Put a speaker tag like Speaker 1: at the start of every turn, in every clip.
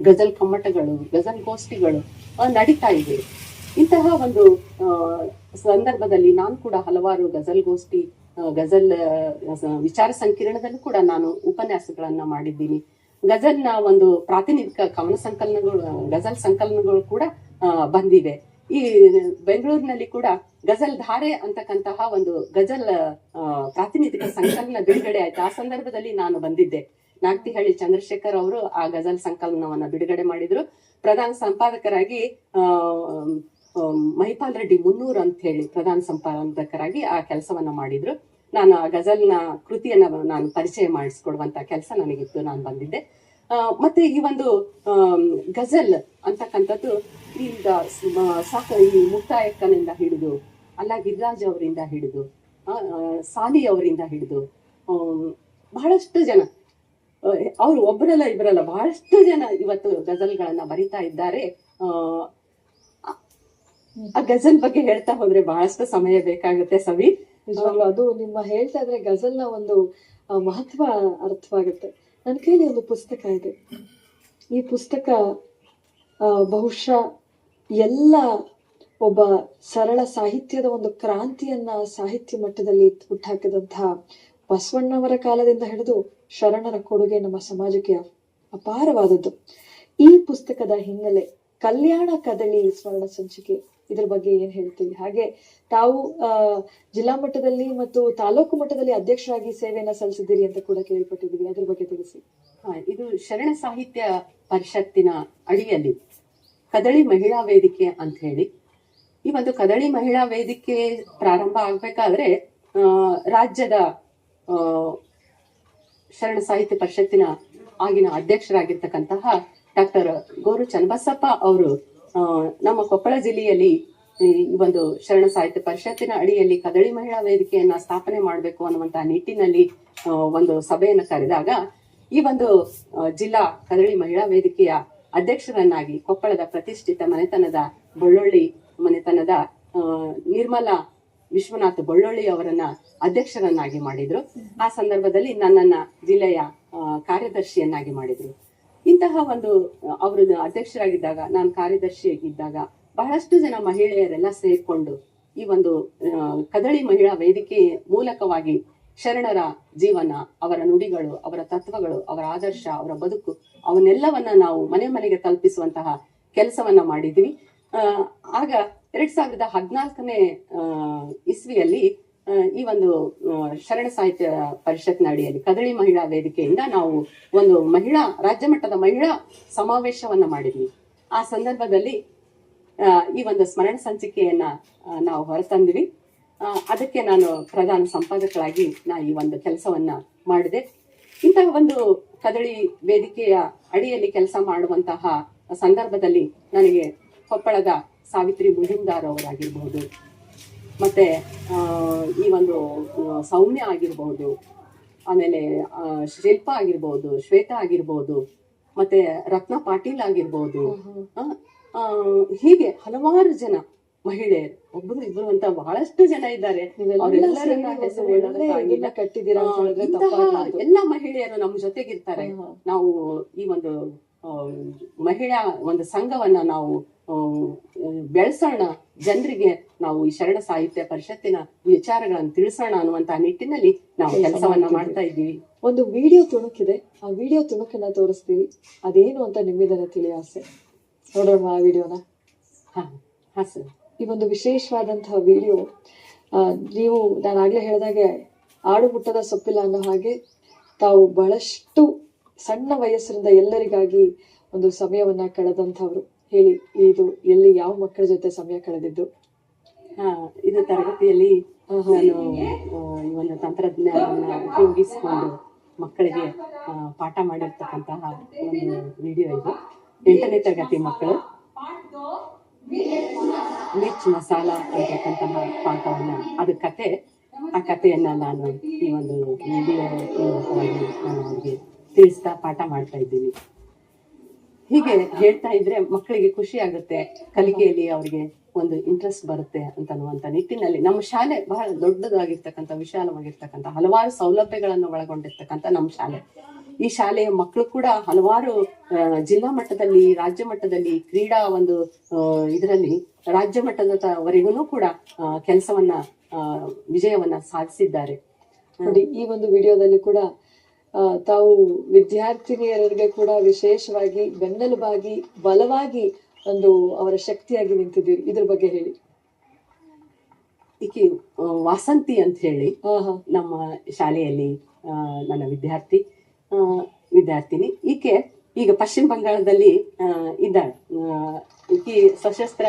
Speaker 1: ಗಜಲ್ ಕಮ್ಮಟಗಳು, ಗಜಲ್ ಗೋಷ್ಠಿಗಳು ನಡೀತಾ ಇವೆ ಇಂತಹ ಒಂದು ಸಂದರ್ಭದಲ್ಲಿ ನಾನು ಕೂಡ ಹಲವಾರು ಗಜಲ್ ಗೋಷ್ಠಿ ಗಜಲ್ ವಿಚಾರ ಸಂಕಿರಣದಲ್ಲೂ ಕೂಡ ನಾನು ಉಪನ್ಯಾಸಗಳನ್ನ ಮಾಡಿದ್ದೀನಿ. ಗಜಲ್ನ ಒಂದು ಪ್ರಾತಿನಿಧಿಕ ಕವನ ಸಂಕಲನಗಳು, ಗಜಲ್ ಸಂಕಲನಗಳು ಕೂಡ ಬಂದಿವೆ. ಈ ಬೆಂಗಳೂರಿನಲ್ಲಿ ಕೂಡ ಗಜಲ್ ಧಾರೆ ಅಂತಕ್ಕಂತಹ ಒಂದು ಗಜಲ್ ಪ್ರಾತಿನಿಧಿಕ ಸಂಕಲನ ಬಿಡುಗಡೆ ಆಯ್ತು. ಆ ಸಂದರ್ಭದಲ್ಲಿ ನಾನು ಬಂದಿದ್ದೆ. ನಾಗ್ತಿಹಳ್ಳಿ ಚಂದ್ರಶೇಖರ್ ಅವರು ಆ ಗಜಲ್ ಸಂಕಲನವನ್ನ ಬಿಡುಗಡೆ ಮಾಡಿದ್ರು. ಪ್ರಧಾನ ಸಂಪಾದಕರಾಗಿ ಮಹಿಪಾಲ್ ರೆಡ್ಡಿ ಮುನ್ನೂರ್ ಅಂತ ಹೇಳಿ ಪ್ರಧಾನ ಸಂಪಾದಕರಾಗಿ ಆ ಕೆಲಸವನ್ನ ಮಾಡಿದ್ರು. ನಾನು ಆ ಗಜಲ್ನ ಕೃತಿಯನ್ನ ನಾನು ಪರಿಚಯ ಮಾಡಿಸ್ಕೊಡುವಂತ ಕೆಲಸ ನನಗಿತ್ತು, ನಾನು ಬಂದಿದ್ದೆ. ಮತ್ತೆ ಈ ಒಂದು ಗಜಲ್ ಅಂತಕ್ಕಂಥದ್ದು ಈಗ ಸಾಕ, ಈ ಮುಕ್ತಾಯಕ್ಕನಿಂದ ಹಿಡಿದು, ಅಲ್ಲ ಗಿರಿರಾಜ್ ಅವರಿಂದ ಹಿಡಿದು ಸಾಲಿ ಅವರಿಂದ ಹಿಡಿದು ಬಹಳಷ್ಟು ಜನ ಅವರು ಒಬ್ಬರಲ್ಲ ಇಬ್ಬರಲ್ಲ ಬಹಳಷ್ಟು ಜನ ಇವತ್ತು ಗಜಲ್ಗಳನ್ನ ಬರಿತಾ ಇದ್ದಾರೆ. ಆ, ಗಜಲ್ ಬಗ್ಗೆ ಹೇಳ್ತಾ ಹೋದ್ರೆ ಬಹಳಷ್ಟು ಸಮಯ ಬೇಕಾಗುತ್ತೆ ಸವಿ.
Speaker 2: ಅದು ನಿಮ್ಮ ಹೇಳ್ತಾ ಇದ್ರೆ ಗಜಲ್ನ ಒಂದು ಮಹತ್ವ ಅರ್ಥವಾಗುತ್ತೆ. ನನ್ನ ಕೈಲಿ ಒಂದು ಪುಸ್ತಕ ಇದೆ. ಈ ಪುಸ್ತಕ ಬಹುಶಃ ಎಲ್ಲ ಒಬ್ಬ ಸರಳ ಸಾಹಿತ್ಯದ ಒಂದು ಕ್ರಾಂತಿಯನ್ನ ಸಾಹಿತ್ಯ ಮಟ್ಟದಲ್ಲಿ ಹುಟ್ಟಾಕಿದಂತಹ ಬಸವಣ್ಣವರ ಕಾಲದಿಂದ ಹಿಡಿದು ಶರಣರ ಕೊಡುಗೆ ನಮ್ಮ ಸಮಾಜಕ್ಕೆ ಅಪಾರವಾದದ್ದು. ಈ ಪುಸ್ತಕದ ಹಿನ್ನೆಲೆ ಕಲ್ಯಾಣ ಕದಳಿ ಸ್ವರ್ಣ ಸಂಚಿಕೆ ಇದ್ರ ಬಗ್ಗೆ ಏನ್ ಹೇಳ್ತೀವಿ? ಹಾಗೆ ತಾವು ಜಿಲ್ಲಾ ಮಟ್ಟದಲ್ಲಿ ಮತ್ತು ತಾಲೂಕು ಮಟ್ಟದಲ್ಲಿ ಅಧ್ಯಕ್ಷರಾಗಿ ಸೇವೆಯನ್ನ ಸಲ್ಲಿಸಿದ್ದೀರಿ ಅಂತ ಕೂಡ ಕೇಳ್ಪಟ್ಟಿದ್ದೀವಿ. ಅದ್ರ ಬಗ್ಗೆ ತಿಳಿಸಿ.
Speaker 1: ಇದು ಶರಣ ಸಾಹಿತ್ಯ ಪರಿಷತ್ತಿನ ಅಡಿಯಲ್ಲಿ ಕದಳಿ ಮಹಿಳಾ ವೇದಿಕೆ ಅಂತ ಹೇಳಿ. ಈ ಒಂದು ಕದಳಿ ಮಹಿಳಾ ವೇದಿಕೆ ಪ್ರಾರಂಭ ಆಗ್ಬೇಕಾದ್ರೆ ರಾಜ್ಯದ ಶರಣ ಸಾಹಿತ್ಯ ಪರಿಷತ್ತಿನ ಆಗಿನ ಅಧ್ಯಕ್ಷರಾಗಿರ್ತಕ್ಕಂತಹ ಡಾಕ್ಟರ್ ಗೋರು ಚನ್ನಬಸಪ್ಪ ಅವರು ನಮ್ಮ ಕೊಪ್ಪಳ ಜಿಲ್ಲೆಯಲ್ಲಿ ಈ ಒಂದು ಶರಣ ಸಾಹಿತ್ಯ ಪರಿಷತ್ತಿನ ಅಡಿಯಲ್ಲಿ ಕದಳಿ ಮಹಿಳಾ ವೇದಿಕೆಯನ್ನ ಸ್ಥಾಪನೆ ಮಾಡಬೇಕು ಅನ್ನುವಂತಹ ನಿಟ್ಟಿನಲ್ಲಿ ಒಂದು ಸಭೆಯನ್ನು ಕರೆದಾಗ ಈ ಒಂದು ಜಿಲ್ಲಾ ಕದಳಿ ಮಹಿಳಾ ವೇದಿಕೆಯ ಅಧ್ಯಕ್ಷರನ್ನಾಗಿ ಕೊಪ್ಪಳದ ಪ್ರತಿಷ್ಠಿತ ಮನೆತನದ ಬಳ್ಳೊಳ್ಳಿ ಮನೆತನದ ನಿರ್ಮಲಾ ವಿಶ್ವನಾಥ್ ಬಳ್ಳೊಳ್ಳಿ ಅವರನ್ನ ಅಧ್ಯಕ್ಷರನ್ನಾಗಿ ಮಾಡಿದ್ರು. ಆ ಸಂದರ್ಭದಲ್ಲಿ ನನ್ನನ್ನ ಜಿಲ್ಲೆಯ ಕಾರ್ಯದರ್ಶಿಯನ್ನಾಗಿ ಮಾಡಿದ್ರು. ಇಂತಹ ಒಂದು ಅವರು ಅಧ್ಯಕ್ಷರಾಗಿದ್ದಾಗ, ನಾನು ಕಾರ್ಯದರ್ಶಿಯಾಗಿದ್ದಾಗ ಬಹಳಷ್ಟು ಜನ ಮಹಿಳೆಯರೆಲ್ಲ ಸೇರ್ಕೊಂಡು ಈ ಒಂದು ಕದಳಿ ಮಹಿಳಾ ವೇದಿಕೆ ಮೂಲಕವಾಗಿ ಶರಣರ ಜೀವನ, ಅವರ ನುಡಿಗಳು, ಅವರ ತತ್ವಗಳು, ಅವರ ಆದರ್ಶ, ಅವರ ಬದುಕು, ಅವನ್ನೆಲ್ಲವನ್ನ ನಾವು ಮನೆ ಮನೆಗೆ ತಲುಪಿಸುವಂತಹ ಕೆಲಸವನ್ನ ಮಾಡಿದ್ವಿ. ಆಗ ಎರಡ್ ಸಾವಿರದ ಹದಿನಾಲ್ಕನೇ ಇಸ್ವಿಯಲ್ಲಿ ಈ ಒಂದು ಶರಣ ಸಾಹಿತ್ಯ ಪರಿಷತ್ನ ಅಡಿಯಲ್ಲಿ ಕದಳಿ ಮಹಿಳಾ ವೇದಿಕೆಯಿಂದ ನಾವು ಒಂದು ಮಹಿಳಾ, ರಾಜ್ಯ ಮಟ್ಟದ ಮಹಿಳಾ ಸಮಾವೇಶವನ್ನ ಮಾಡಿದ್ವಿ. ಆ ಸಂದರ್ಭದಲ್ಲಿ ಈ ಒಂದು ಸ್ಮರಣ ಸಂಚಿಕೆಯನ್ನ ನಾವು ಹೊರತಂದ್ವಿ. ಅದಕ್ಕೆ ನಾನು ಪ್ರಧಾನ ಸಂಪಾದಕರಾಗಿ ನಾ ಈ ಒಂದು ಕೆಲಸವನ್ನ ಮಾಡಿದೆ. ಇಂತಹ ಒಂದು ಕದಳಿ ವೇದಿಕೆಯ ಅಡಿಯಲ್ಲಿ ಕೆಲಸ ಮಾಡುವಂತಹ ಸಂದರ್ಭದಲ್ಲಿ ನನಗೆ ಕೊಪ್ಪಳದ ಸಾವಿತ್ರಿ ಮುಜುಮ್ದಾರ್ ಅವರಾಗಿರ್ಬಹುದು ಮತ್ತೆ ಈ ಒಂದು ಸೌಮ್ಯ ಆಗಿರ್ಬಹುದು ಆಮೇಲೆ ಶಿಲ್ಪ ಆಗಿರ್ಬಹುದು ಶ್ವೇತಾ ಆಗಿರ್ಬಹುದು ಮತ್ತೆ ರತ್ನ ಪಾಟೀಲ್ ಆಗಿರ್ಬಹುದು ಆ, ಆ, ಹೀಗೆ ಹಲವಾರು ಜನ ಮಹಿಳೆಯರು ಒಬ್ಬರು ಇಬ್ರು ಅಂತ ಬಹಳಷ್ಟು ಜನ ಇದ್ದಾರೆ. ಎಲ್ಲ ಮಹಿಳೆಯರು ನಮ್ಮ ಜೊತೆಗಿರ್ತಾರೆ. ನಾವು ಈ ಒಂದು ಮಹಿಳಾ ಒಂದು ಸಂಘವನ್ನ ನಾವು ಬೆಳೆಸೋಣ. ಜನರಿಗೆ ನಾವು ಈ ಶರಣ ಸಾಹಿತ್ಯ ಪರಿಷತ್ತಿನ ವಿಚಾರಗಳನ್ನು ತಿಳಿಸೋಣ ಅನ್ನುವಂತ ನಿಟ್ಟಿನಲ್ಲಿ ನಾವು
Speaker 2: ಕೆಲ್ಸ
Speaker 1: ಕೆಲಸವನ್ನ. ಮಾಡ್ತಾ ಇದ್ದೀವಿ.
Speaker 2: ಒಂದು ವಿಡಿಯೋ ತುಣುಕಿದೆ. ಆ ವಿಡಿಯೋ ತುಣುಕನ್ನ ತೋರಿಸ್ತೀವಿ ಅದೇನು ಅಂತ ನಿಮ್ಮಿದನ್ನ ತಿಳಿಯೋ ಆಸೆ. ನೋಡೋಣ ಆ ವಿಡಿಯೋನ.
Speaker 1: ಹಾ ಹಾ ಸರ್.
Speaker 2: ಈ ಒಂದು ವಿಶೇಷವಾದಂತಹ ವಿಡಿಯೋ ನೀವು ನಾನು ಆಗ್ಲೇ ಹೇಳಿದಾಗೆ ಆಡು ಮುಟ್ಟದ ಸೊಪ್ಪಿಲ್ಲ ಅನ್ನೋ ಹಾಗೆ ತಾವು ಬಹಳಷ್ಟು ಸಣ್ಣ ವಯಸ್ಸಿನಿಂದ ಎಲ್ಲರಿಗಾಗಿ ಒಂದು ಸಮಯವನ್ನ ಕಳೆದಂಥವ್ರು. ಹೇಳಿ, ಇದು ಎಲ್ಲಿ ಯಾವ ಮಕ್ಕಳ ಜೊತೆ ಸಮಯ ಕಳೆದಿದ್ದು?
Speaker 1: ಹಾ, ಇದು ತರಗತಿಯಲ್ಲಿ ನಾನು ಈ ಒಂದು ತಂತ್ರಜ್ಞಾನವನ್ನ ಉಪಯೋಗಿಸಿಕೊಂಡು ಮಕ್ಕಳಿಗೆ ಪಾಠ ಮಾಡಿರ್ತಕ್ಕಂತಹ ಒಂದು ವಿಡಿಯೋ ಇದು. ಎಂಟನೇ ತರಗತಿ ಮಕ್ಕಳು. ಮಿರ್ಚ್ ಮಸಾಲ ಅಂತಕ್ಕಂತಹ ಪಾಠವನ್ನ ಅದು ಕತೆ. ಆ ಕಥೆಯನ್ನ ನಾನು ಈ ಒಂದು ವಿಡಿಯೋ ನಾನು ಅವ್ರಿಗೆ ತಿಳಿಸ್ತಾ ಪಾಠ ಮಾಡ್ತಾ ಇದ್ದೀನಿ. ಹೀಗೆ ಹೇಳ್ತಾ ಇದ್ರೆ ಮಕ್ಕಳಿಗೆ ಖುಷಿ ಆಗುತ್ತೆ. ಕಲಿಕೆಯಲ್ಲಿ ಅವರಿಗೆ ಒಂದು ಇಂಟ್ರೆಸ್ಟ್ ಬರುತ್ತೆ ಅಂತ ಅನ್ನುವಂತ ನಿಟ್ಟಿನಲ್ಲಿ ನಮ್ಮ ಶಾಲೆ ಬಹಳ ದೊಡ್ಡದಾಗಿರ್ತಕ್ಕಂಥ, ವಿಶಾಲವಾಗಿರ್ತಕ್ಕಂಥ, ಹಲವಾರು ಸೌಲಭ್ಯಗಳನ್ನು ಒಳಗೊಂಡಿರ್ತಕ್ಕಂಥ ನಮ್ಮ ಶಾಲೆ. ಈ ಶಾಲೆಯ ಮಕ್ಕಳು ಕೂಡ ಹಲವಾರು ಜಿಲ್ಲಾ ಮಟ್ಟದಲ್ಲಿ, ರಾಜ್ಯ ಮಟ್ಟದಲ್ಲಿ ಕ್ರೀಡಾ ಒಂದು ಇದರಲ್ಲಿ ರಾಜ್ಯ ಮಟ್ಟದವರೆಗೂ ಕೂಡ ಕೆಲಸವನ್ನ ವಿಜಯವನ್ನ ಸಾಧಿಸಿದ್ದಾರೆ.
Speaker 2: ನೋಡಿ, ಈ ಒಂದು ವಿಡಿಯೋದಲ್ಲಿ ಕೂಡ ತಾವು ವಿದ್ಯಾರ್ಥಿನಿಯರಿಗೆ ಕೂಡ ವಿಶೇಷವಾಗಿ ಬೆನ್ನೆಲುಬಾಗಿ ಬಲವಾಗಿ ಒಂದು ಅವರ ಶಕ್ತಿಯಾಗಿ ನಿಂತಿದ್ದೀರಿ. ಇದ್ರ ಬಗ್ಗೆ ಹೇಳಿ.
Speaker 1: ಈಕೆ ವಾಸಂತಿ ಅಂತ ಹೇಳಿ ನಮ್ಮ ಶಾಲೆಯಲ್ಲಿ ನನ್ನ ವಿದ್ಯಾರ್ಥಿ ಆ, ವಿದ್ಯಾರ್ಥಿನಿ. ಈಕೆ ಈಗ ಪಶ್ಚಿಮ ಬಂಗಾಳದಲ್ಲಿ ಇದ್ದಾಳೆ. ಈಕೆ ಸಶಸ್ತ್ರ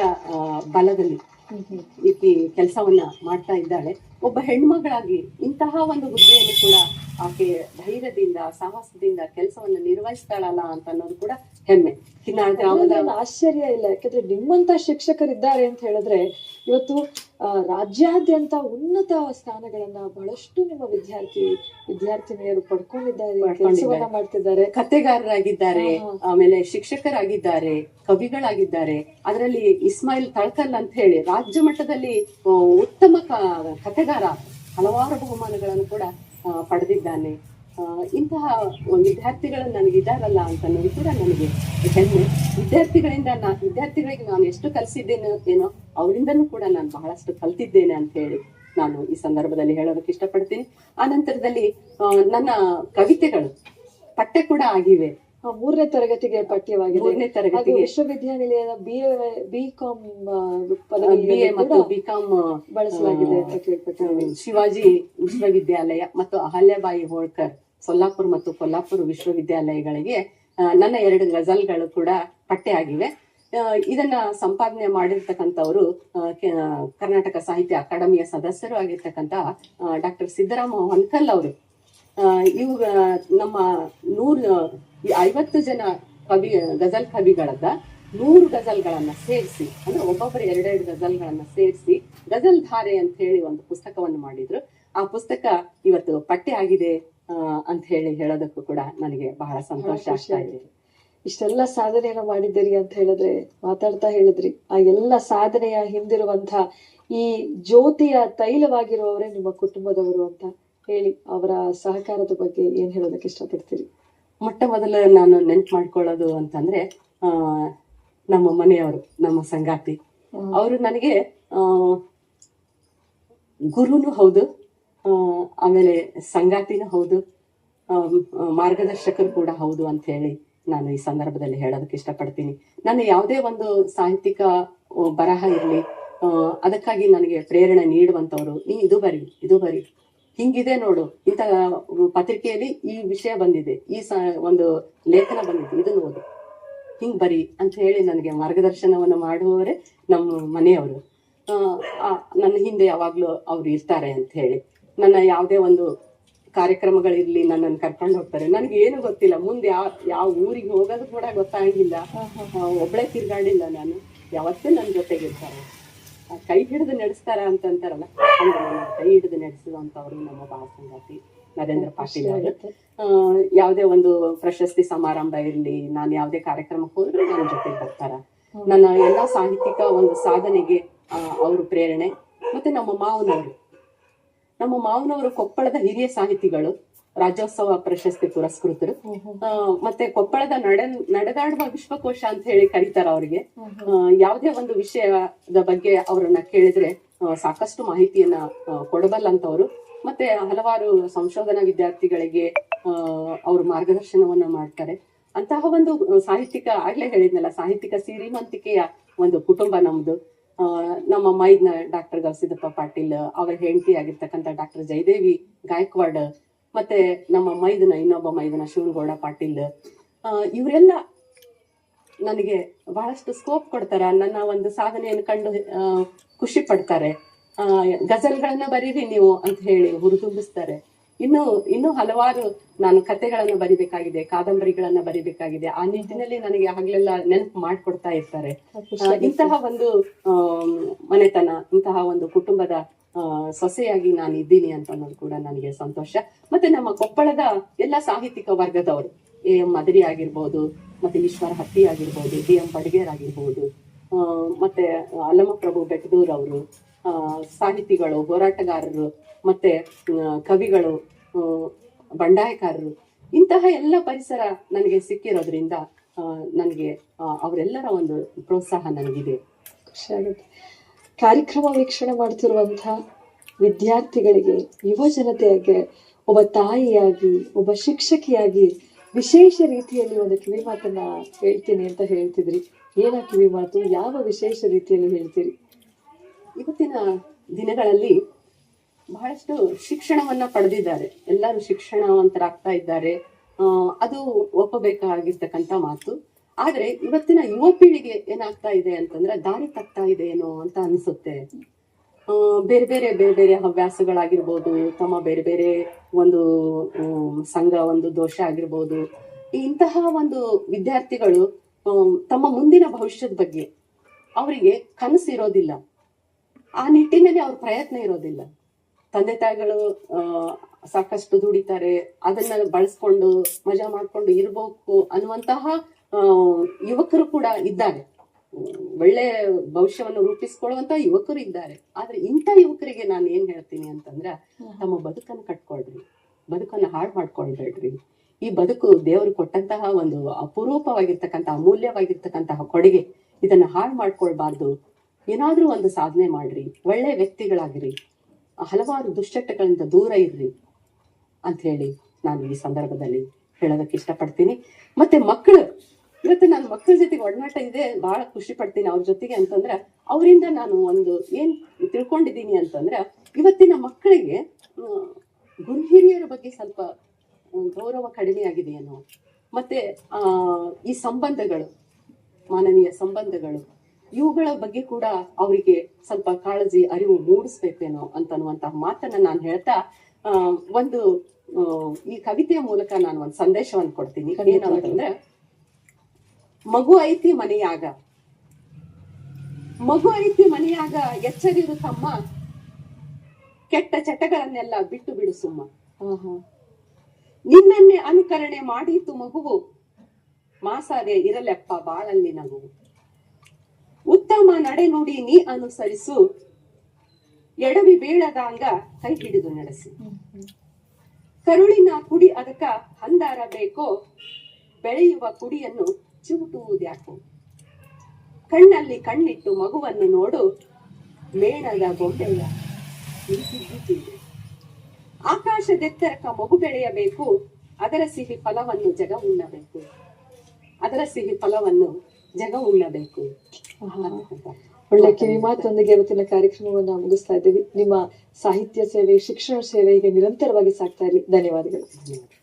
Speaker 1: ಬಲದಲ್ಲಿ ಈಕೆ ಕೆಲಸವನ್ನ ಮಾಡ್ತಾ ಇದ್ದಾಳೆ. ಒಬ್ಬ ಹೆಣ್ಮಗಳಾಗಿ ಇಂತಹ ಒಂದು ಹುದ್ದೆಯಲ್ಲಿ ಕೂಡ ಆಕೆ ಧೈರ್ಯದಿಂದ ಸಾಹಸದಿಂದ ಕೆಲಸವನ್ನು ನಿರ್ವಹಿಸ್ತಾಳಲ್ಲ ಅಂತ ಅನ್ನೋದು ಕೂಡ ಹೆಮ್ಮೆ. ಗ್ರಾಮದ
Speaker 2: ಆಶ್ಚರ್ಯ ಇಲ್ಲ. ಯಾಕಂದ್ರೆ ನಿಮ್ಮಂತ ಶಿಕ್ಷಕರಿದ್ದಾರೆ ಅಂತ ಹೇಳಿದ್ರೆ ಇವತ್ತು ರಾಜ್ಯಾದ್ಯಂತ ಉನ್ನತ ಸ್ಥಾನಗಳನ್ನ ಬಹಳಷ್ಟು ನಿಮ್ಮ ವಿದ್ಯಾರ್ಥಿ ವಿದ್ಯಾರ್ಥಿನಿಯರು ಪಡ್ಕೊಂಡಿದ್ದಾರೆ ಮಾಡ್ತಿದ್ದಾರೆ.
Speaker 1: ಕತೆಗಾರರಾಗಿದ್ದಾರೆ. ಆಮೇಲೆ ಶಿಕ್ಷಕರಾಗಿದ್ದಾರೆ ಕವಿಗಳಾಗಿದ್ದಾರೆ. ಅದರಲ್ಲಿ ಇಸ್ಮಾಯಿಲ್ ತಳ್ಕಲ್ ಅಂತ ಹೇಳಿ ರಾಜ್ಯ ಮಟ್ಟದಲ್ಲಿ ಉತ್ತಮ ಕ- ಕತೆಗಾರ ಹಲವಾರು ಬಹುಮಾನಗಳನ್ನು ಕೂಡ ಪಡೆದಿದ್ದಾನೆ. ಇಂತಹ ವಿದ್ಯಾರ್ಥಿಗಳು ನನಗಿದ್ದಾರಲ್ಲ ಅಂತ ಕೂಡ ನನಗೆ ಹೆಮ್ಮೆ. ವಿದ್ಯಾರ್ಥಿಗಳಿಂದ ನಾ, ವಿದ್ಯಾರ್ಥಿಗಳಿಗೆ ನಾನು ಎಷ್ಟು ಕಲಿಸಿದ್ದೇನೋ ಏನೋ ಅವರಿಂದನೂ ಕೂಡ ನಾನು ಬಹಳಷ್ಟು ಕಲ್ತಿದ್ದೇನೆ ಅಂತ ಹೇಳಿ ನಾನು ಈ ಸಂದರ್ಭದಲ್ಲಿ ಹೇಳೋದಕ್ಕೆ ಇಷ್ಟಪಡ್ತೀನಿ. ಆ ನಂತರದಲ್ಲಿ ನನ್ನ ಕವಿತೆಗಳು ಪಠ್ಯ ಕೂಡ ಆಗಿವೆ.
Speaker 2: ಮೂರನೇ ತರಗತಿಗೆ ಪಠ್ಯವಾಗಿದೆ.
Speaker 1: ಮೂರನೇ
Speaker 2: ವಿಶ್ವವಿದ್ಯಾನಿಲಯದ B A B Com
Speaker 1: B A ಮತ್ತು ಬಿ ಕಾಮ್
Speaker 2: ಬಳಸಲಾಗಿದೆ ಅಂತ ಕೇಳ್ಪಟ್ಟಿದ್ದೀನಿ
Speaker 1: ಶಿವಾಜಿ ವಿಶ್ವವಿದ್ಯಾಲಯ ಮತ್ತು ಅಹಲ್ಯಬಾಯಿ ಹೋಳ್ಕರ್ ಸೊಲ್ಲಾಪುರ್ ಮತ್ತು ಕೊಲ್ಲಾಪುರ ವಿಶ್ವವಿದ್ಯಾಲಯಗಳಿಗೆ ನನ್ನ ಎರಡು ಗಜಲ್ಗಳು ಕೂಡ ಪಠ್ಯ ಆಗಿವೆ. ಇದನ್ನ ಸಂಪಾದನೆ ಮಾಡಿರ್ತಕ್ಕಂಥವರು ಕರ್ನಾಟಕ ಸಾಹಿತ್ಯ ಅಕಾಡೆಮಿಯ ಸದಸ್ಯರು ಆಗಿರ್ತಕ್ಕಂಥ ಡಾಕ್ಟರ್ ಸಿದ್ದರಾಮ ಹೊನ್ಕಲ್ ಅವರು. ಇವು ನಮ್ಮ ನೂರು ಈ ಐವತ್ತು ಜನ ಕವಿ ಗಜಲ್ ಕವಿಗಳದ್ದ ನೂರು ಗಜಲ್ಗಳನ್ನ ಸೇರಿಸಿ ಅಂದ್ರೆ ಒಬ್ಬೊಬ್ಬರು ಎರಡೆರಡು ಗಜಲ್ಗಳನ್ನ ಸೇರಿಸಿ ಗಜಲ್ ಧಾರೆ ಅಂತ ಹೇಳಿ ಒಂದು ಪುಸ್ತಕವನ್ನು ಮಾಡಿದ್ರು. ಆ ಪುಸ್ತಕ ಇವತ್ತು ಪಠ್ಯ ಆಗಿದೆ ಅಂತ ಹೇಳಿ ಹೇಳೋದಕ್ಕೂ ಕೂಡ ನನಗೆ ಬಹಳ ಸಂತೋಷ ಆಗ್ತಾ ಇದೆ.
Speaker 2: ಇಷ್ಟೆಲ್ಲ ಸಾಧನೆಯನ್ನ ಮಾಡಿದ್ದೀರಿ ಅಂತ ಹೇಳಿದ್ರೆ ಮಾತಾಡ್ತಾ ಹೇಳಿದ್ರಿ ಆ ಎಲ್ಲ ಸಾಧನೆಯ ಹಿಂದಿರುವಂತ ಈ ಜ್ಯೋತಿಯ ತೈಲವಾಗಿರುವವರೇ ನಿಮ್ಮ ಕುಟುಂಬದವರು ಅಂತ ಹೇಳಿ ಅವರ ಸಹಕಾರದ ಬಗ್ಗೆ ಏನ್ ಹೇಳೋದಕ್ಕೆ ಇಷ್ಟಪಡ್ತೀರಿ?
Speaker 1: ಮೊಟ್ಟ ಮೊದಲ ನಾನು ನೆನ್ಪು ಮಾಡ್ಕೊಳ್ಳೋದು ಅಂತಂದ್ರೆ ಆ ನಮ್ಮ ಮನೆಯವರು ನಮ್ಮ ಸಂಗಾತಿ. ಅವರು ನನಗೆ ಗುರುನು ಹೌದು ಆಮೇಲೆ ಸಂಗಾತಿನೂ ಹೌದು ಮಾರ್ಗದರ್ಶಕರು ಕೂಡ ಹೌದು ಅಂತ ಹೇಳಿ ನಾನು ಈ ಸಂದರ್ಭದಲ್ಲಿ ಹೇಳೋದಕ್ಕೆ ಇಷ್ಟಪಡ್ತೀನಿ. ನಾನು ಯಾವುದೇ ಒಂದು ಸಾಹಿತ್ಯಿಕ ಬರಹ ಇರಲಿ ಅದಕ್ಕಾಗಿ ನನಗೆ ಪ್ರೇರಣೆ ನೀಡುವಂತವರು ನೀ ಇದು ಬರಿ ಇದು ಬರಿ. ಹಿಂಗಿದೆ ನೋಡು. ಇಂತ ಪತ್ರಿಕೆಯಲ್ಲಿ ಈ ವಿಷಯ ಬಂದಿದೆ. ಈ ಸ ಒಂದು ಲೇಖನ ಬಂದಿದೆ. ಇದನ್ನು ಓದು. ಹಿಂಗ್ ಬರಿ ಅಂತ ಹೇಳಿ ನನಗೆ ಮಾರ್ಗದರ್ಶನವನ್ನು ಮಾಡುವವರೇ ನಮ್ಮ ಮನೆಯವರು. ನನ್ನ ಹಿಂದೆ ಯಾವಾಗ್ಲೂ ಅವ್ರು ಇರ್ತಾರೆ ಅಂತ ಹೇಳಿ. ನನ್ನ ಯಾವುದೇ ಒಂದು ಕಾರ್ಯಕ್ರಮಗಳಿರ್ಲಿ ನನ್ನನ್ನು ಕರ್ಕೊಂಡು ಹೋಗ್ತಾರೆ. ನನಗೆ ಏನು ಗೊತ್ತಿಲ್ಲ. ಮುಂದೆ ಯಾವ ಯಾವ ಊರಿಗೆ ಹೋಗೋದು ಕೂಡ ಗೊತ್ತಾಗಿಲ್ಲ. ಒಬ್ಬಳೇ ಒಬ್ಳೆ ತಿರ್ಗಾಡಿಲ್ಲ ನಾನು. ಯಾವತ್ತೂ ನನ್ನ ಜೊತೆಗಿರ್ತಾರೆ. ಕೈ ಹಿಡಿದು ನಡೆಸ್ತಾರ ಅಂತಂತಾರಲ್ಲ? ಕೈ ಹಿಡಿದು ನಡೆಸುವಂತವ್ರು ನಮ್ಮ ಬಾಳ ಸಂಗಾತಿ ನರೇಂದ್ರ ಪಾಟೀಲ್ ಅವರು. ಆ, ಯಾವುದೇ ಒಂದು ಪ್ರಶಸ್ತಿ ಸಮಾರಂಭ ಇರಲಿ ನಾನು ಯಾವುದೇ ಕಾರ್ಯಕ್ರಮಕ್ಕೆ ಹೋದ್ರೆ ನನ್ನ ಜೊತೆ ಬರ್ತಾರ. ನನ್ನ ಎಲ್ಲಾ ಸಾಹಿತ್ಯಿಕ ಒಂದು ಸಾಧನೆಗೆ ಅವರು ಪ್ರೇರಣೆ. ಮತ್ತೆ ನಮ್ಮ ಮಾವನವರು. ನಮ್ಮ ಮಾವನವರು ಕೊಪ್ಪಳದ ಹಿರಿಯ ಸಾಹಿತಿಗಳು. ರಾಜ್ಯೋತ್ಸವ ಪ್ರಶಸ್ತಿ ಪುರಸ್ಕೃತರು. ಮತ್ತೆ ಕೊಪ್ಪಳದ ನಡೆ ನಡೆದಾಡುವ ವಿಶ್ವಕೋಶ ಅಂತ ಹೇಳಿ ಕರೀತಾರ ಅವರಿಗೆ. ಯಾವುದೇ ಒಂದು ವಿಷಯದ ಬಗ್ಗೆ ಅವರನ್ನ ಕೇಳಿದ್ರೆ ಸಾಕಷ್ಟು ಮಾಹಿತಿಯನ್ನ ಕೊಡಬಲ್ಲಂತವ್ರು. ಮತ್ತೆ ಹಲವಾರು ಸಂಶೋಧನಾ ವಿದ್ಯಾರ್ಥಿಗಳಿಗೆ ಅವರು ಮಾರ್ಗದರ್ಶನವನ್ನ ಮಾಡ್ತಾರೆ. ಅಂತಹ ಒಂದು ಸಾಹಿತ್ಯಿಕ ಆಗ್ಲೇ ಹೇಳಿದ್ನಲ್ಲ ಸಾಹಿತ್ಯಿಕ ಸಿರಿಮಂತಿಕೆಯ ಒಂದು ಕುಟುಂಬ ನಮ್ದು. ನಮ್ಮ ಮೈದ್ನ ಡಾಕ್ಟರ್ ಗವಿಸಿದ್ದಪ್ಪ ಪಾಟೀಲ್ ಅವರ ಹೆಂಡತಿ ಆಗಿರ್ತಕ್ಕಂಥ ಡಾಕ್ಟರ್ ಜಯದೇವಿ ಗಾಯಕ್ವಾಡ್ ಮತ್ತೆ ನಮ್ಮ ಮೈದನ ಇನ್ನೊಬ್ಬ ಮೈದನ ಶಿವನಗೌಡ ಪಾಟೀಲ್ ಇವರೆಲ್ಲ ನನಗೆ ಬಹಳಷ್ಟು ಸ್ಕೋಪ್ ಕೊಡ್ತಾರ. ನನ್ನ ಒಂದು ಸಾಧನೆಯನ್ನು ಕಂಡು ಖುಷಿ ಪಡ್ತಾರೆ. ಗಜಲ್ಗಳನ್ನ ಬರೀರಿ ನೀವು ಅಂತ ಹೇಳಿ ಹುರಿದುಂಬಿಸ್ತಾರೆ ಇನ್ನು ಇನ್ನು ಹಲವಾರು ನಾನು ಕತೆಗಳನ್ನ ಬರಿಬೇಕಾಗಿದೆ ಕಾದಂಬರಿಗಳನ್ನ ಬರಿಬೇಕಾಗಿದೆ. ಆ ನಿಟ್ಟಿನಲ್ಲಿ ನನಗೆ ಆಗ್ಲೆಲ್ಲ ನೆನಪು ಮಾಡ್ಕೊಡ್ತಾ ಇರ್ತಾರೆ. ಇಂತಹ ಒಂದು ಮನೆತನ ಇಂತಹ ಒಂದು ಕುಟುಂಬದ ಸೊಸೆಯಾಗಿ ನಾನು ಇದ್ದೀನಿ ಅಂತ ಅನ್ನೋದು ಕೂಡ ನನಗೆ ಸಂತೋಷ. ಮತ್ತೆ ನಮ್ಮ ಕೊಪ್ಪಳದ ಎಲ್ಲ ಸಾಹಿತ್ಯಿಕ ವರ್ಗದವರು, ಎ ಎಂ ಮದರಿ ಆಗಿರ್ಬೋದು, ಮತ್ತೆ ಈಶ್ವರ ಹತ್ತಿ ಆಗಿರ್ಬೋದು ಡಿ ಎಂ ಬಡಿಗೇರ್ ಆಗಿರ್ಬೋದು ಮತ್ತೆ ಅಲ್ಲಮಪ್ರಭು ಬೆಟ್ಟದೂರ್ ಅವರು ಸಾಹಿತಿಗಳು, ಹೋರಾಟಗಾರರು, ಮತ್ತೆ ಕವಿಗಳು ಬಂಡಾಯಕಾರರು, ಇಂತಹ ಎಲ್ಲ ಪರಿಸರ ನನಗೆ ಸಿಕ್ಕಿರೋದ್ರಿಂದ ನನಗೆ ಅವರೆಲ್ಲರ ಒಂದು ಪ್ರೋತ್ಸಾಹ ನನಗಿದೆ.
Speaker 2: ಖುಷಿ ಆಗುತ್ತೆ. ಕಾರ್ಯಕ್ರಮ ವೀಕ್ಷಣೆ ಮಾಡ್ತಿರುವಂತಹ ವಿದ್ಯಾರ್ಥಿಗಳಿಗೆ, ಯುವ ಜನತೆಗೆ ಒಬ್ಬ ತಾಯಿಯಾಗಿ, ಒಬ್ಬ ಶಿಕ್ಷಕಿಯಾಗಿ ವಿಶೇಷ ರೀತಿಯಲ್ಲಿ ಒಂದು ಕಿವಿ ಮಾತನ್ನ ಹೇಳ್ತೀನಿ ಅಂತ ಹೇಳ್ತಿದ್ರಿ. ಏನ ಕಿವಿ ಮಾತು? ಯಾವ ವಿಶೇಷ ರೀತಿಯಲ್ಲಿ ಹೇಳ್ತೀರಿ?
Speaker 1: ಇವತ್ತಿನ ದಿನಗಳಲ್ಲಿ ಬಹಳಷ್ಟು ಶಿಕ್ಷಣವನ್ನ ಪಡೆದಿದ್ದಾರೆ. ಎಲ್ಲರೂ ಶಿಕ್ಷಣವಂತರಾಗ್ತಾ ಇದ್ದಾರೆ. ಅದು ಒಪ್ಪಬೇಕಾಗಿರ್ತಕ್ಕಂಥ ಮಾತು. ಆದ್ರೆ ಇವತ್ತಿನ ಯುವ ಪೀಳಿಗೆ ಏನಾಗ್ತಾ ಇದೆ ಅಂತಂದ್ರೆ ದಾರಿ ತಗ್ತಾ ಇದೆ ಏನೋ ಅಂತ ಅನ್ಸುತ್ತೆ. ಬೇರೆ ಬೇರೆ ಬೇರೆ ಬೇರೆ ಹವ್ಯಾಸಗಳಾಗಿರ್ಬೋದು, ತಮ್ಮ ಬೇರೆ ಬೇರೆ ಒಂದು ಸಂಘ, ಒಂದು ದೋಷ ಆಗಿರ್ಬೋದು. ಇಂತಹ ಒಂದು ವಿದ್ಯಾರ್ಥಿಗಳು ತಮ್ಮ ಮುಂದಿನ ಭವಿಷ್ಯದ ಬಗ್ಗೆ ಅವರಿಗೆ ಕನಸು ಇರೋದಿಲ್ಲ. ಆ ನಿಟ್ಟಿನಲ್ಲಿ ಅವ್ರ ಪ್ರಯತ್ನ ಇರೋದಿಲ್ಲ. ತಂದೆ ತಾಯಿಗಳು ಸಾಕಷ್ಟು ದುಡಿತಾರೆ, ಅದನ್ನ ಬಳಸ್ಕೊಂಡು, ಮಜಾ ಮಾಡ್ಕೊಂಡು ಇರ್ಬೇಕು ಅನ್ನುವಂತಹ ಯುವಕರು ಕೂಡ ಇದ್ದಾರೆ. ಒಳ್ಳೆ ಭವಿಷ್ಯವನ್ನು ರೂಪಿಸ್ಕೊಳ್ಳುವಂತ ಯುವಕರು ಇದ್ದಾರೆ. ಆದ್ರೆ ಇಂಥ ಯುವಕರಿಗೆ ನಾನು ಏನ್ ಹೇಳ್ತೀನಿ ಅಂತಂದ್ರ ತಮ್ಮ ಬದುಕನ್ನು ಕಟ್ಕೊಳ್ರಿ. ಬದುಕನ್ನು ಹಾಳು ಮಾಡ್ಕೊಳ್ಬೇಡ್ರಿ. ಈ ಬದುಕು ದೇವರು ಕೊಟ್ಟಂತಹ ಒಂದು ಅಪರೂಪವಾಗಿರ್ತಕ್ಕಂತಹ ಅಮೂಲ್ಯವಾಗಿರ್ತಕ್ಕಂತಹ ಕೊಡುಗೆ ಇದನ್ನ ಹಾಳು ಮಾಡ್ಕೊಳ್ಬಾರ್ದು. ಏನಾದ್ರೂ ಒಂದು ಸಾಧನೆ ಮಾಡ್ರಿ. ಒಳ್ಳೆ ವ್ಯಕ್ತಿಗಳಾಗಿರಿ. ಹಲವಾರು ದುಶ್ಚಟಗಳಿಂದ ದೂರ ಇರ್ರಿ ಅಂತ ಹೇಳಿ ನಾನು ಈ ಸಂದರ್ಭದಲ್ಲಿ ಹೇಳೋದಕ್ಕೆ ಇಷ್ಟಪಡ್ತೀನಿ. ಮತ್ತೆ ಮಕ್ಕಳು ಇವತ್ತು ನಾನು ಮಕ್ಕಳ ಜೊತೆಗೆ ಒಡನಾಟ ಇದೆ ಬಹಳ ಖುಷಿ ಪಡ್ತೀನಿ ಅವ್ರ ಜೊತೆಗೆ ಅಂತಂದ್ರೆ ಅವರಿಂದ ನಾನು ಒಂದು ಏನ್ ತಿಳ್ಕೊಂಡಿದ್ದೀನಿ ಅಂತಂದ್ರೆ ಇವತ್ತಿನ ಮಕ್ಕಳಿಗೆ ಆ, ಗುರು ಹಿರಿಯರ ಬಗ್ಗೆ ಸ್ವಲ್ಪ ಗೌರವ ಕಡಿಮೆ ಆಗಿದೆಯೇನೋ ಮತ್ತೆ ಆ ಈ ಸಂಬಂಧಗಳು ಮಾನವೀಯ ಸಂಬಂಧಗಳು ಇವುಗಳ ಬಗ್ಗೆ ಕೂಡ ಅವರಿಗೆ ಸ್ವಲ್ಪ ಕಾಳಜಿ ಅರಿವು ಮೂಡಿಸ್ಬೇಕೇನೋ ಅಂತನ್ನುವಂತಹ ಮಾತನ್ನ ನಾನು ಹೇಳ್ತಾ ಒಂದು ಈ ಕವಿತೆಯ ಮೂಲಕ ನಾನು ಒಂದು ಸಂದೇಶವನ್ನು ಕೊಡ್ತೀನಿ. ಏನಂತಂದ್ರೆ ಮಗು ಐತಿ ಮನೆಯಾಗ. ಮಗು ಐತಿ ಮನೆಯಾಗ ಎಚ್ಚರಿರು ತಮ್ಮ ಕೆಟ್ಟ ಚಟಗಳನ್ನೆಲ್ಲ ಬಿಟ್ಟು ಬಿಡು ಸುಮ್ಮ. ನಿನ್ನನ್ನೇ ಅನುಕರಣೆ ಮಾಡಿತು ಮಗುವು ಮಾಸಾದೆ ಇರಲೆಪ್ಪ ಬಾಳಲ್ಲಿ ನಗುವು ಉತ್ತಮ ನಡೆನುಡಿ ನೀ ಅನುಸರಿಸು. ಎಡವಿ ಬೀಳದಾಂಗ ಕೈ ಹಿಡಿದು ನಡೆಸಿ. ಕರುಳಿನ ಕುಡಿ ಅದಕ್ಕ ಹಂದಾರ ಬೇಕೋ ಬೆಳೆಯುವ ಕುಡಿಯನ್ನು ಚಿವುಟುವುದ್ಯಾಕೋ ಕಣ್ಣಲ್ಲಿ ಕಣ್ಣಿಟ್ಟು ಮಗುವನ್ನು ನೋಡು ಮೇಣದ ಗೊಂಬೆಯ. ಆಕಾಶದೆತ್ತರಕ ಮಗು ಬೆಳೆಯಬೇಕು ಅದರ ಸಿಹಿ ಫಲವನ್ನು ಜಗ ಉಣ್ಣಬೇಕು. ಅದರ ಸಿಹಿ ಫಲವನ್ನು ಜಗ ಉಣ್ಣಬೇಕು.
Speaker 2: ಒಳ್ಳೆ ಕಿವಿ ಮಾತೊಂದಿಗೆ ಇವತ್ತಿನ ಕಾರ್ಯಕ್ರಮವನ್ನು ಮುಗಿಸ್ತಾ ಇದ್ದೀವಿ. ನಿಮ್ಮ ಸಾಹಿತ್ಯ ಸೇವೆ ಶಿಕ್ಷಣ ಸೇವೆ ಹೀಗೆ ನಿರಂತರವಾಗಿ ಸಾಕ್ತಾ ಇರಲಿ. ಧನ್ಯವಾದಗಳು.
Speaker 1: ಧನ್ಯವಾದ